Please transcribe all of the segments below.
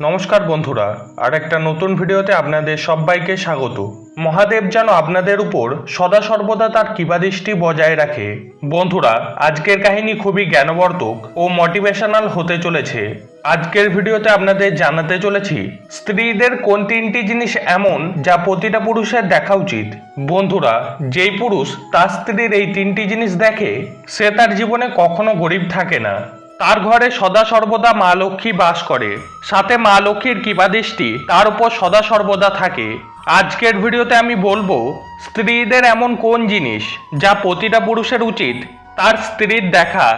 নমস্কার বন্ধুরা, আর একটা নতুন ভিডিওতে আপনাদের সবাইকে স্বাগত। মহাদেব যেন আপনাদের উপর সদা সর্বদা তার কৃপাদৃষ্টি বজায় রাখে। বন্ধুরা, আজকের কাহিনী খুবই জ্ঞানবর্ধক ও মোটিভেশনাল হতে চলেছে। আজকের ভিডিওতে আপনাদের জানাতে চলেছি, স্ত্রীদের কোন তিনটি জিনিস এমন যা প্রতিটা পুরুষের দেখা উচিত? বন্ধুরা, যেই পুরুষ তার স্ত্রীর এই তিনটি জিনিস দেখে, সে তার জীবনে কখনো গরিব থাকে না। তার ঘরে সদা সর্বদা মা লক্ষ্মী বাস করে। সাথে মা লক্ষ্মীর কৃপাদৃষ্টি তার উপর সদা সর্বদা থাকে। আজকের ভিডিওতে আমি বলব, স্ত্রীদের এমন কোন জিনিস যা প্রতিটা পুরুষের উচিত? তার স্ত্রীর দেখা।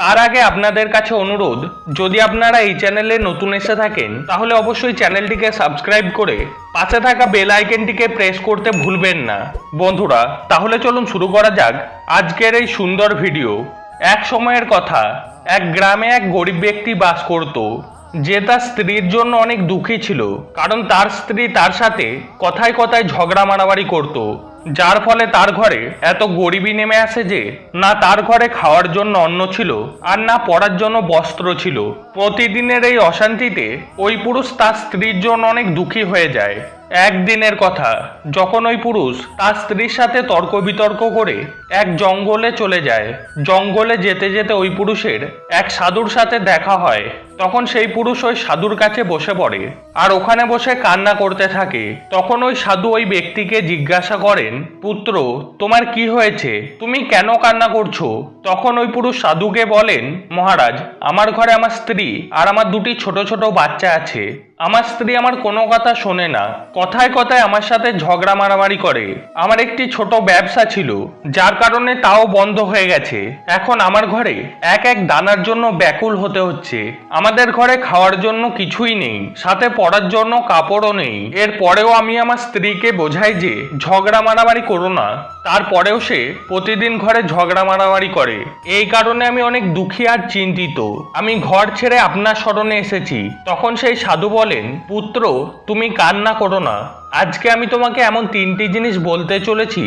তার আগে আপনাদের কাছে অনুরোধ, যদি আপনারা এই চ্যানেলে নতুন এসে থাকেন, তাহলে অবশ্যই চ্যানেলটিকে সাবস্ক্রাইব করে পাশে থাকা বেল আইকনটিকে প্রেস করতে ভুলবেন না। বন্ধুরা, তাহলে চলুন শুরু করা যাক আজকের এই সুন্দর ভিডিও। এক সময়ের কথা। এক গ্রামে এক গরিব ব্যক্তি বাস করত, যে তার স্ত্রীর জন্য অনেক দুঃখী ছিল। কারণ তার স্ত্রী তার সাথে কথায় কথায় ঝগড়া মারামারি করত, যার ফলে তার ঘরে এত গরিবী নেমে আসে যে, না তার ঘরে খাওয়ার জন্য অন্ন ছিল, আর না পড়ার জন্য বস্ত্র ছিল। প্রতিদিনের এই অশান্তিতে ওই পুরুষ তার স্ত্রীর জন্য অনেক দুঃখী হয়ে যায়। একদিনের কথা, যখন ওই পুরুষ তার স্ত্রীর সাথে তর্ক বিতর্ক করে এক জঙ্গলে চলে যায়। জঙ্গলে যেতে যেতে ওই পুরুষের এক সাধুর সাথে দেখা হয়। তখন সেই পুরুষ ওই সাধুর কাছে বসে পড়ে আর ওখানে বসে কান্না করতে থাকে। তখন ওই সাধু ওই ব্যক্তিকে জিজ্ঞাসা করেন, পুত্র, তোমার কি হয়েছে? তুমি কেন কান্না করছ? তখন ওই পুরুষ সাধুকে বলেন, মহারাজ, আমার ঘরে আমার স্ত্রী আর আমার দুটি ছোট ছোট বাচ্চা আছে। আমার স্ত্রী আমার কোনো কথা শোনে না। কথায় কথায় আমার সাথে ঝগড়া মারামারি করে। আমার একটি ছোট ব্যবসা ছিল, যার কারণে তাও বন্ধ হয়ে গেছে। এখন আমার ঘরে এক এক দানার জন্য ব্যাকুল হতে হচ্ছে। আমাদের ঘরে খাওয়ার জন্য কিছুই নেই, সাথে পড়ার জন্য কাপড়ও নেই। এর পরেও আমি আমার স্ত্রীকে বোঝাই যে, ঝগড়া মারামারি করো না। তারপরেও সে প্রতিদিন ঘরে ঝগড়া মারামারি করে। এই কারণে আমি অনেক দুঃখী আর চিন্তিত। আমি ঘর ছেড়ে আপনার স্মরণে এসেছি। তখন সেই সাধু বলেন, পুত্র, তুমি কান্না করো না। আজকে আমি তোমাকে এমন তিনটি জিনিস বলতে চলেছি,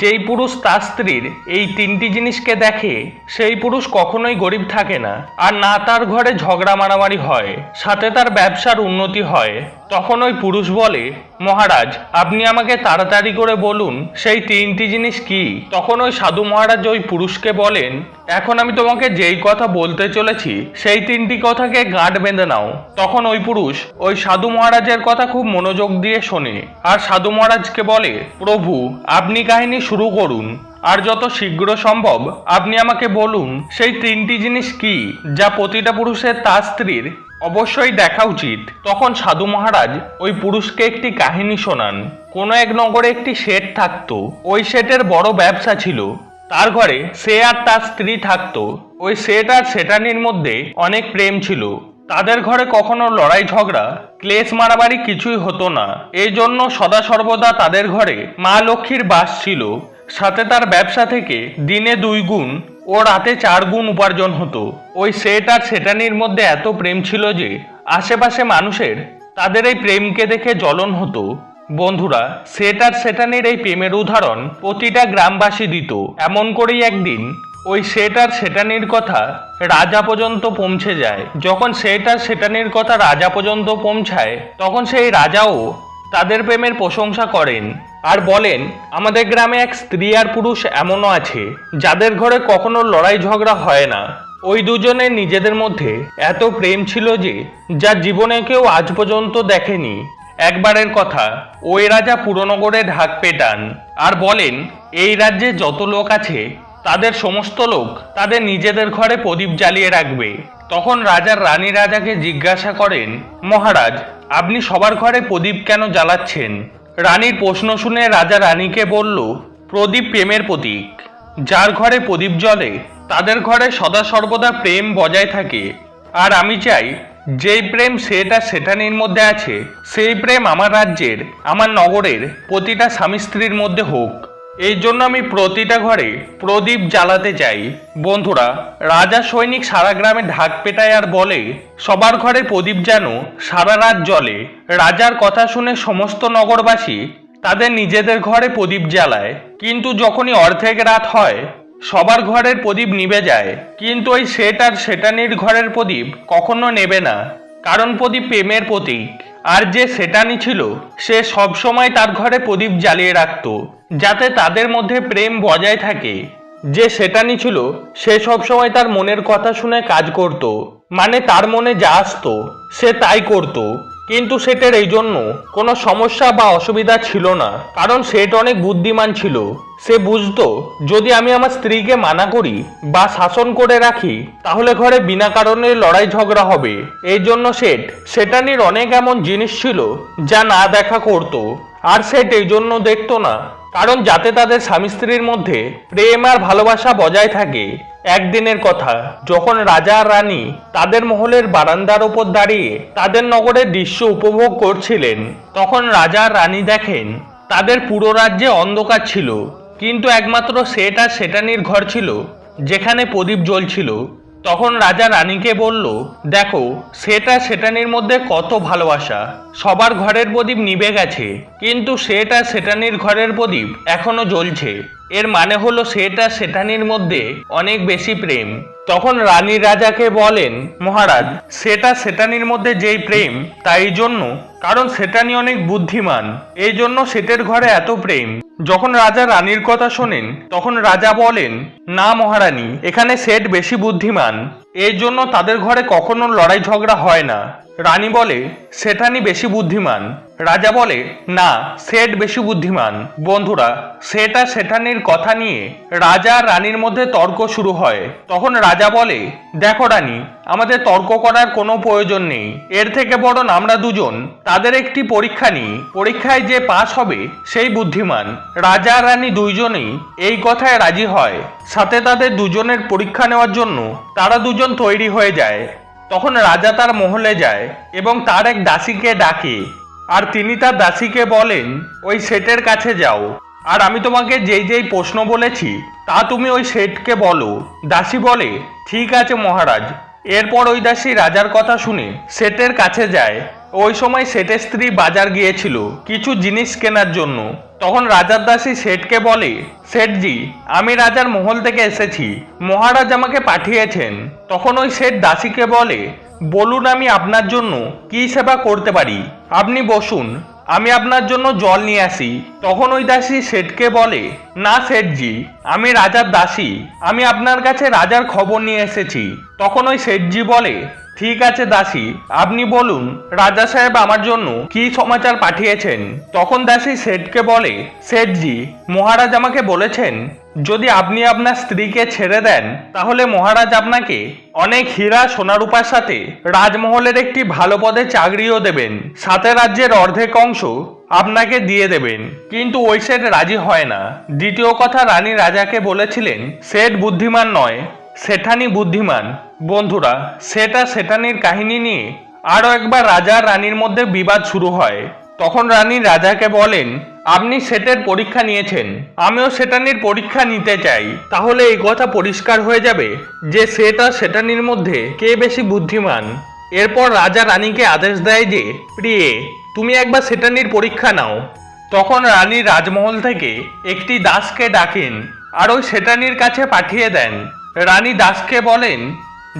যেই পুরুষ তার স্ত্রীর এই তিনটি জিনিসকে দেখে সেই পুরুষ কখনোই গরিব থাকে না। আর না তার ঘরে ঝগড়া মারামারি হয়, সাথে তার ব্যবসার উন্নতি হয়, তখন ওই পুরুষ বলে, মহারাজ, আপনি আমাকে তাড়াতাড়ি করে বলুন, সেই তিনটি জিনিস কি? তখন ওই সাধু মহারাজ ওই পুরুষকে বলেন, এখন আমি তোমাকে যেই কথা বলতে চলেছি, সেই তিনটি কথাকে গাঁট বেঁধে নাও। তখন ওই পুরুষ ওই সাধু মহারাজের কথা খুব মনোযোগ দিয়ে শোনে। আর সাধু মহারাজকে বলে, প্রভু, আপনি কাহিনী শুরু করুন। আর যত শীঘ্র সম্ভব আপনি আমাকে বলুন, সেই তিনটি জিনিস কি যা প্রতিটা পুরুষের তার স্ত্রীর? অবশ্যই দেখা উচিত। তখন সাধু মহারাজ ওই পুরুষকে একটি কাহিনী শোনান। কোনো এক নগরে একটি শেঠ থাকতো। ওই শেঠের বড় ব্যবসা ছিল। তার ঘরে সে আর তার স্ত্রী থাকতো। ওই সেট আর সেটানির মধ্যে অনেক প্রেম ছিল। তাদের ঘরে কখনো লড়াই ঝগড়া, ক্লেশ মারামারি কিছুই হতো না। এই জন্য সদা সর্বদা তাদের ঘরে মা লক্ষ্মীর বাস ছিল। সাথে তার ব্যবসা থেকে দিনে দুই গুণ ও রাতে চার গুণ উপার্জন হতো। ওই সেট আর সেটানির মধ্যে এত প্রেম ছিল যে আশেপাশে মানুষের তাদের এই প্রেমকে দেখে জ্বলন হতো। বন্ধুরা, সেট আর সেটানির এই প্রেমের উদাহরণ প্রতিটা গ্রামবাসী দিত। এমন করেই একদিন ওই সেট আর সেটানির কথা রাজা পর্যন্ত পৌঁছে যায়। যখন সেট আর সেটানির কথা রাজা পর্যন্ত পৌঁছায়, তখন সেই রাজাও তাদের প্রেমের প্রশংসা করেন আর বলেন, আমাদের গ্রামে এক স্ত্রী আর পুরুষ এমনও আছে, যাদের ঘরে কখনো লড়াই ঝগড়া হয় না। ওই দুজনে নিজেদের মধ্যে এত প্রেম ছিল যে, যা জীবনে কেউ আজ পর্যন্ত দেখেনি। একবারের কথা, ওই রাজা পুরনগরে ঢাক পেটান আর বলেন, এই রাজ্যে যত লোক আছে তাদের সমস্ত লোক তাদের নিজেদের ঘরে প্রদীপ জ্বালিয়ে রাখবে। তখন রাজার রানী রাজাকে জিজ্ঞাসা করেন, মহারাজ, আপনি সবার ঘরে প্রদীপ কেন জ্বালাচ্ছেন? রানীর প্রশ্ন শুনে রাজা রানীকে বলল, প্রদীপ প্রেমের প্রতীক। যার ঘরে প্রদীপ জ্বলে, তাদের ঘরে সদা সর্বদা প্রেম বজায় থাকে। আর আমি চাই, যেই প্রেম সেটা সেটানির মধ্যে আছে, সেই প্রেম আমার রাজ্যের, আমার নগরের, প্রতিটা স্বামী স্ত্রীর মধ্যে হোক। এই জন্য আমি প্রতিটা ঘরে প্রদীপ জ্বালাতে চাই বন্ধুরা, রাজা সৈনিক সারা গ্রামে ঢাক পেটায় আর বলে, সবার ঘরে প্রদীপ যেন সারা রাত জ্বলে। রাজার কথা শুনে সমস্ত নগরবাসী তাদের নিজেদের ঘরে প্রদীপ জ্বালায়। কিন্তু যখনই অর্ধেক রাত হয়, সবার ঘরের প্রদীপ নিভে যায়। কিন্তু ওই সেট আর সেটানির ঘরের প্রদীপ কখনো নেবে না। কারণ প্রদীপ প্রেমের প্রতীক। আর যে সেটানি ছিল, সে সবসময় তার ঘরে প্রদীপ জ্বালিয়ে রাখত, যাতে তাদের মধ্যে প্রেম বজায় থাকে। যে সেটানি ছিল, সে সবসময় তার মনের কথা শুনে কাজ করত মানে তার মনে যা আসতো, সে তাই করত। কিন্তু সেটার এই জন্য কোনো সমস্যা বা অসুবিধা ছিল না, কারণ সেট অনেক বুদ্ধিমান ছিল। সে বুঝতো, যদি আমি আমার স্ত্রীকে মানা করি বা শাসন করে রাখি, তাহলে ঘরে বিনা কারণে লড়াই ঝগড়া হবে। এই জন্য সেট সেটানির অনেক এমন জিনিস ছিল যা না দেখা করত। আর সেট এই জন্য দেখতো না, কারণ যাতে তাদের স্বামী স্ত্রীর মধ্যে প্রেম আর ভালোবাসা বজায় থাকে। একদিনের কথা, যখন রাজা রানী তাদের মহলের বারান্দার ওপর দাঁড়িয়ে তাদের নগরের দৃশ্য উপভোগ করছিলেন, তখন রাজা রানী দেখেন, তাদের পুরো রাজ্যে অন্ধকার ছিল। কিন্তু একমাত্র সেটা সেটানির ঘর ছিল, যেখানে প্রদীপ জ্বলছিল। তখন রাজা রানীকে বলল, দেখো, সেটা সেটানির মধ্যে কত ভালোবাসা। সবার ঘরের প্রদীপ নিবে গেছে, কিন্তু সেটা সেটানির ঘরের প্রদীপ এখনও জ্বলছে। এর মানে হলো সেটা সেটানির মধ্যে অনেক বেশি প্রেম। তখন রানী রাজাকে বলেন, মহারাজ, সেটা সেটানির মধ্যে যেই প্রেম, তাই জন্য, কারণ সেটানি অনেক বুদ্ধিমান, এই জন্য সেটের ঘরে এত প্রেম। যখন রাজা রানীর কথা শোনেন, তখন রাজা বলেন, না মহারানী, এখানে সেট বেশি বুদ্ধিমান, এই জন্য তাদের ঘরে কখনো লড়াই ঝগড়া হয় না। রানী বলে সেটানি বেশি বুদ্ধিমান রাজা বলে, না, সেট বেশি বুদ্ধিমান। বন্ধুরা, সেটা সেটানির কথা নিয়ে রাজা আর রানীর মধ্যে তর্ক শুরু হয়। তখন রাজা বলে, দেখো রানী, আমাদের তর্ক করার কোনো প্রয়োজন নেই। এর থেকে বরং আমরা দুজন, তাদের একটি পরীক্ষা নিই। পরীক্ষায় যে পাশ হবে, সেই বুদ্ধিমান। রাজা রানী দুইজনেই এই কথায় রাজি হয়। সাথে তাদের দুজনের পরীক্ষা নেওয়ার জন্য তারা দুজন তৈরি হয়ে যায়। তখন রাজা তার মহলে যায় এবং তার এক দাসীকে ডাকে। আর তিনি তার দাসীকে বলেন, ওই সেটের কাছে যাও। আর আমি তোমাকে যেই যেই প্রশ্ন বলেছি, তা তুমি ওই সেটকে বলো। দাসী বলে, ঠিক আছে মহারাজ। এরপর ওই দাসী রাজার কথা শুনে সেটের কাছে যায়। ওই সময় সেটের স্ত্রী বাজার গিয়েছিল কিছু জিনিস কেনার জন্য। তখন রাজার দাসী শেঠকে বলে, শেঠজি, আমি রাজার মহল থেকে এসেছি। মহারাজ আমাকে পাঠিয়েছেন। তখন ওই শেঠ দাসীকে বলে বলুন আমি আপনার জন্য কি সেবা করতে পারি? আপনি বসুন, আমি আপনার জন্য জল নিয়ে আসি। তখন ওই দাসী শেঠকে বলে, না শেঠজি, আমি রাজার দাসী, আমি আপনার কাছে রাজার খবর নিয়ে এসেছি। তখন ওই শেঠজি বলে ঠিক আছে, দাসী। আপনি বলুন, রাজা সাহেব আমার জন্য কি সমাচার পাঠিয়েছেন? তখন দাসী শেঠকে বলে, শেঠজি, মহারাজ আমাকে বলেছেন, যদি আপনি আপনার স্ত্রীকে ছেড়ে দেন, তাহলে মহারাজ আপনাকে অনেক হীরা সোনারূপার সাথে রাজমহলের একটি ভালো পদে চাকরিও দেবেন। সাথে রাজ্যের অর্ধেক অংশ আপনাকে দিয়ে দেবেন। কিন্তু ওই সেট রাজি হয় না। দ্বিতীয় কথা রানী রাজাকে বলেছিলেন সেট বুদ্ধিমান নয় সেঠানি বুদ্ধিমান। বন্ধুরা, সেটা সেটানির কাহিনী নিয়ে আরও একবার রাজা রানীর মধ্যে বিবাদ শুরু হয়। তখন রানী রাজাকে বলেন, আপনি সেটের পরীক্ষা নিয়েছেন। আমিও সেটানির পরীক্ষা নিতে চাই। তাহলে এই কথা পরিষ্কার হয়ে যাবে যে সেটা সেটানির মধ্যে কে বেশি বুদ্ধিমান। এরপর রাজা রানীকে আদেশ দেয় যে, প্রিয়ে, তুমি একবার সেটানির পরীক্ষা নাও। তখন রানী রাজমহল থেকে একটি দাসকে ডাকেন আর ওই সেটানির কাছে পাঠিয়ে দেন। রানী দাসকে বলেন,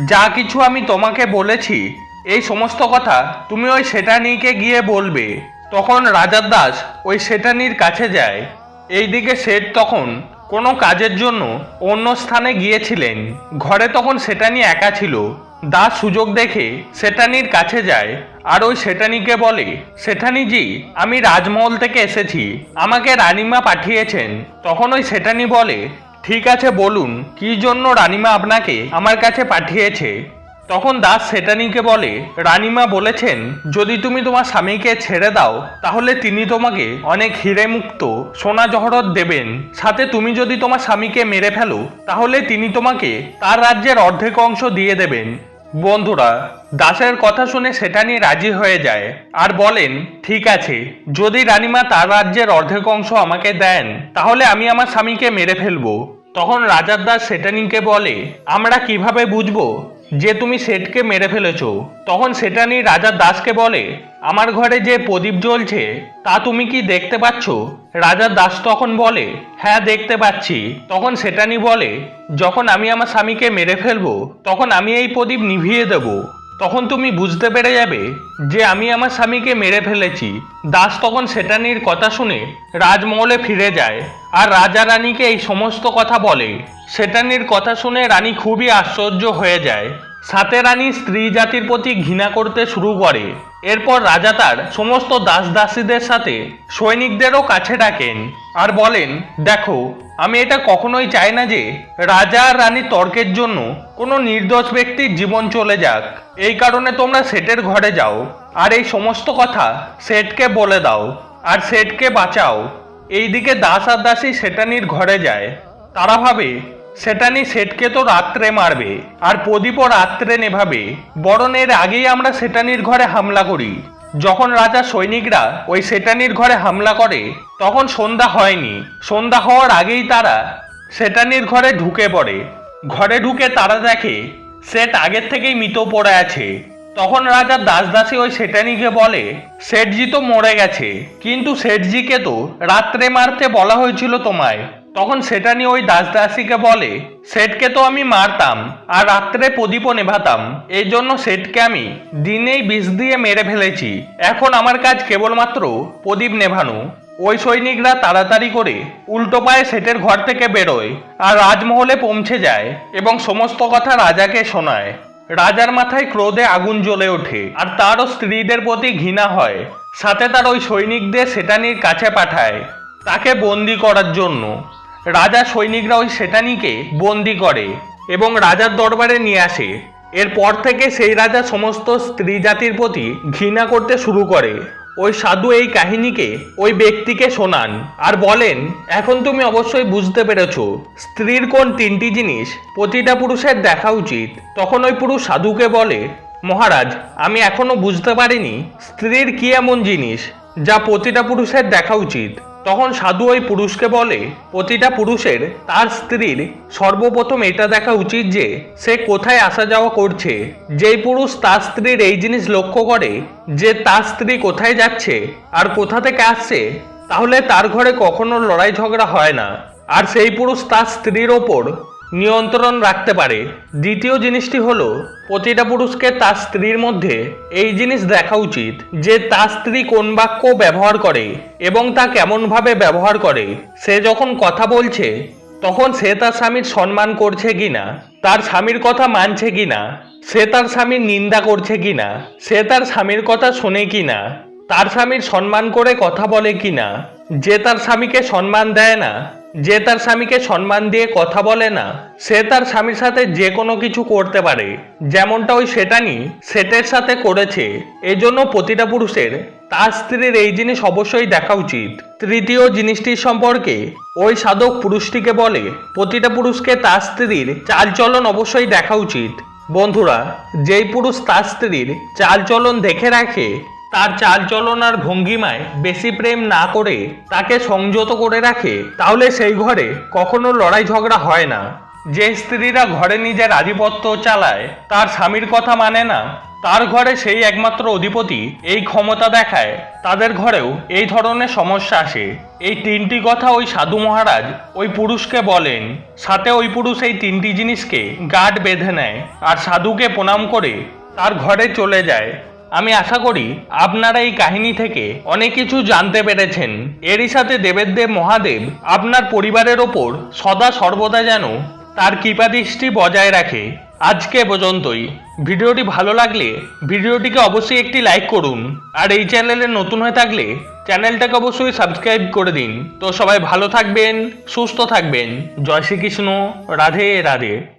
যা কিছু আমি তোমাকে বলেছি, এই সমস্ত কথা তুমি ওই সেটানিকে গিয়ে বলবে। তখন রাজার দাস ওই সেটানির কাছে যায়। এইদিকে শেঠ তখন কোনো কাজের জন্য অন্য স্থানে গিয়েছিলেন। ঘরে তখন সেটানি একা ছিল। দাস সুযোগ দেখে সেটানির কাছে যায় আর ওই সেটানিকে বলে, সেঠানিজি, আমি রাজমহল থেকে এসেছি। আমাকে রানিমা পাঠিয়েছেন। তখন ওই সেটানি বলে ঠিক আছে, বলুন, কি জন্য রানিমা আপনাকে আমার কাছে পাঠিয়েছে? তখন দাস সেটানিকে বলে, রানিমা বলেছেন, যদি তুমি তোমার স্বামীকে ছেড়ে দাও, তাহলে তিনি তোমাকে অনেক হিরে মুক্ত সোনা জহরত দেবেন। সাথে তুমি যদি তোমার স্বামীকে মেরে ফেলো, তাহলে তিনি তোমাকে তার রাজ্যের অর্ধেক অংশ দিয়ে দেবেন। বন্ধুরা, দাসের কথা শুনে সেটা নিয়ে রাজি হয়ে যায় আর বলেন, ঠিক আছে, যদি রানীমা তার রাজ্যের অর্ধেক অংশ আমাকে দেন, তাহলে আমি আমার স্বামীকে মেরে ফেলব। তখন রাজার দাস সেটানিকে বলে, আমরা কীভাবে বুঝব যে তুমি সেটকে মেরে ফেলেছ? তখন সেটানি রাজার দাসকে বলে, আমার ঘরে যে প্রদীপ জ্বলছে, তা তুমি কি দেখতে পাচ্ছ? রাজার দাস তখন বলে হ্যাঁ দেখতে পাচ্ছি। তখন সেটানি বলে, যখন আমি আমার স্বামীকে মেরে ফেলব, তখন আমি এই প্রদীপ নিভিয়ে দেব। তখন তুমি বুঝতে পেরে যাবে যে আমি আমার স্বামীকে মেরে ফেলেছি। দাস তখন সেটানির কথা শুনে রাজমহলে ফিরে যায় আর রাজা রানীকে এই সমস্ত কথা বলে। সেটানির কথা শুনে রানী খুবই আশ্চর্য হয়ে যায়। সাথে রানী স্ত্রী জাতির প্রতি ঘৃণা করতে শুরু করে। এরপর রাজা তার সমস্ত দাস দাসীদের সাথে সৈনিকদেরও কাছে ডাকেন আর বলেন, দেখো, আমি এটা কখনোই চাই না যে রাজা আর রানীর তর্কের জন্য কোনো নির্দোষ ব্যক্তির জীবন চলে যাক। এই কারণে তোমরা সেটের ঘরে যাও আর এই সমস্ত কথা সেটকে বলে দাও আর সেটকে বাঁচাও। এইদিকে দাস আর দাসী সেটানির ঘরে যায়। তারা ভাবে সেটানি সেটকে তো রাত্রে মারবে। আর প্রদীপও রাত্রে নেভাবে। বরণের আগেই আমরা সেটানির ঘরে হামলা করি। যখন রাজা সৈনিকরা ওই সেটানির ঘরে হামলা করে, তখন সন্ধ্যা হয়নি। সন্ধ্যা হওয়ার আগেই তারা সেটানির ঘরে ঢুকে পড়ে। ঘরে ঢুকে তারা দেখে সেট আগের থেকেই মৃত পড়ে আছে। তখন রাজা দাস দাসী ওই সেটানিকে বলে শেঠজি তো মরে গেছে। কিন্তু শেঠজিকে তো রাত্রে মারতে বলা হয়েছিল তোমায়। তখন সেটানি ওই দাস দাসীকে বলে, সেটকে তো আমি মারতাম আর রাত্রে প্রদীপও নেভাতাম। এই জন্য সেটকে আমি দিনেই বিষ দিয়ে মেরে ফেলেছি। এখন আমার কাজ কেবলমাত্র প্রদীপ নেভানো। ওই সৈনিকরা তাড়াতাড়ি করে উল্টো পায়ে সেটের ঘর থেকে বেরোয় আর রাজমহলে পৌঁছে যায় এবং সমস্ত কথা রাজাকে শোনায়। রাজার মাথায় ক্রোধে আগুন জ্বলে ওঠে আর তারও স্ত্রীদের প্রতি ঘৃণা হয়। সাথে তার ওই সৈনিকদের সেটানির কাছে পাঠায়। তাকে বন্দি করার জন্য। রাজা সৈনিকরা ওই সেটানিকে বন্দি করে এবং রাজার দরবারে নিয়ে আসে। এরপর থেকে সেই রাজা সমস্ত স্ত্রী জাতির প্রতি ঘৃণা করতে শুরু করে। ওই সাধু এই কাহিনীকে ওই ব্যক্তিকে শোনান আর বলেন, এখন তুমি অবশ্যই বুঝতে পেরেছ, স্ত্রীর কোন তিনটি জিনিস প্রতিটা পুরুষের দেখা উচিত। তখন ওই পুরুষ সাধুকে বলে, মহারাজ, আমি এখনও বুঝতে পারিনি স্ত্রীর কি এমন জিনিস যা প্রতিটা পুরুষের দেখা উচিত। তখন সাধু ওই পুরুষকে বলে, প্রতিটা পুরুষের তার স্ত্রীর সর্বপ্রথম এটা দেখা উচিত যে সে কোথায় আসা যাওয়া করছে। যেই পুরুষ তার স্ত্রীর এই জিনিস লক্ষ্য করে যে তার স্ত্রী কোথায় যাচ্ছে আর কোথা থেকে আসছে, তাহলে তার ঘরে কখনো লড়াই ঝগড়া হয় না। আর সেই পুরুষ তার স্ত্রীর ওপর নিয়ন্ত্রণ রাখতে পারে। দ্বিতীয় জিনিসটি হলো, প্রতিটা পুরুষকে তার স্ত্রীর মধ্যে এই জিনিস দেখা উচিত যে তার স্ত্রী কোন বাক্য ব্যবহার করে এবং তা কেমনভাবে ব্যবহার করে। সে যখন কথা বলছে, তখন সে তার স্বামীর সম্মান করছে কিনা, তার স্বামীর কথা মানছে কিনা, সে তার স্বামীর নিন্দা করছে কিনা, সে তার স্বামীর কথা শোনে কিনা, তার স্বামীর সম্মান করে কথা বলে কি না যে তার স্বামীকে সম্মান দেয় না যে তার স্বামীকে সম্মান দিয়ে কথা বলে না, সে তার স্বামীর সাথে যে কোনো কিছু করতে পারে। যেমনটা ওই সেটানি, সেটের সাথে করেছে। এজন্য প্রতিটা পুরুষের তার স্ত্রীর এই জিনিস অবশ্যই দেখা উচিত। তৃতীয় জিনিসটির সম্পর্কে ওই সাধক পুরুষটিকে বলে, প্রতিটা পুরুষকে তার স্ত্রীর চালচলন অবশ্যই দেখা উচিত। বন্ধুরা, যেই পুরুষ তার স্ত্রীর চালচলন দেখে রাখে তার চালচলন আর ভঙ্গিমায় বেশি প্রেম না করে তাকে সংযত করে রাখে, তাহলে সেই ঘরে কখনো লড়াই ঝগড়া হয় না। যে স্ত্রীরা ঘরে নিজের আধিপত্য চালায়, তার স্বামীর কথা মানে না। তার ঘরে সেই একমাত্র অধিপতি এই ক্ষমতা দেখায়। তাদের ঘরেও এই ধরনের সমস্যা আসে। এই তিনটি কথা ওই সাধু মহারাজ ওই পুরুষকে বলেন। সাথে ওই পুরুষ এই তিনটি জিনিসকে গাঢ় বেঁধে নেয়। আর সাধুকে প্রণাম করে তার ঘরে চলে যায়। আমি আশা করি আপনারা এই কাহিনী থেকে অনেক কিছু জানতে পেরেছেন। এরই সাথে দেবের মহাদেব আপনার পরিবারের ওপর সদা সর্বদা যেন তার কৃপাদৃষ্টি বজায় রাখে। আজকে পর্যন্তই। ভিডিওটি ভালো লাগলে ভিডিওটিকে অবশ্যই একটি লাইক করুন। আর এই চ্যানেলে নতুন হয়ে থাকলে চ্যানেলটাকে অবশ্যই সাবস্ক্রাইব করে দিন। তো সবাই ভালো থাকবেন, সুস্থ থাকবেন। জয় শ্রীকৃষ্ণ। রাধে রাধে।